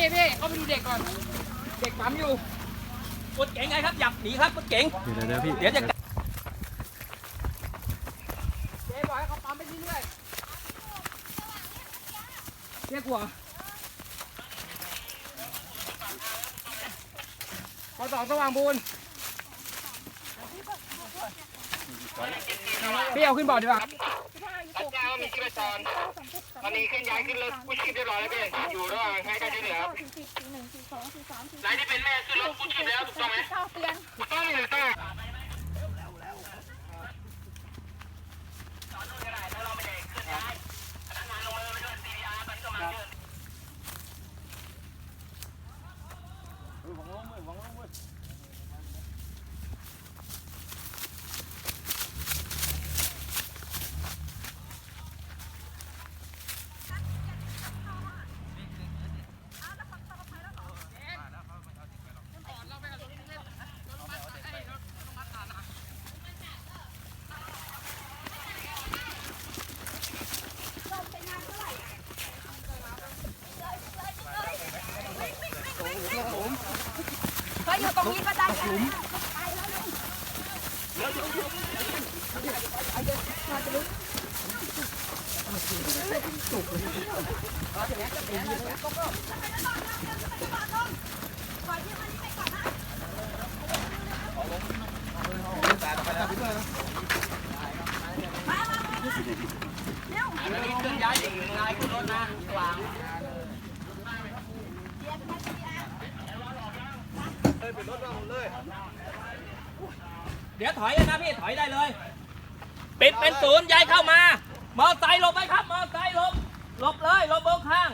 พี่พี่เข้าไปดูเด็กก่อน เด็กปั๊มอยู่รถเก๋งไงครับหยับหนีครับรถเก๋งเดี๋ยวเดี๋ยวพี่เดี๋ยวจะเจ๊บอกให้เขาปั๊มไปเรื่อยๆเรียกหัวพอสองสว่างบูนพี่เอาขึ้นบ่อดีกว่า รับทราบว่ามีชีพจรตอนนี้ขึ้นย้ายขึ้นรถกู้ชีพเรียบร้อยแล้วพี่อยู่ระหว่างให้การช่วยเหลือครับสี่สี่หนึ่งสี่สองสี่สามสี่รายที่เป็นแม่ขึ้นรถกู้ชีพแล้วถูกต้องไหมเก้าเตือนถูกต้องถูกต้องเขาอ ยู่ตรงนี้ก็ได้หลุมอันนี้เคลื่อนย้ายอย่างอื่นนายขึ้นรถนะสว่าง เดี๋ยวถอยเลยนะพี่ถอยได้เลย ปิดเป็นศูนย์ย้ายเข้ามา มอไซค์หลบไปครับ มอไซค์หลบ หลบเลยหลบเบงข้าง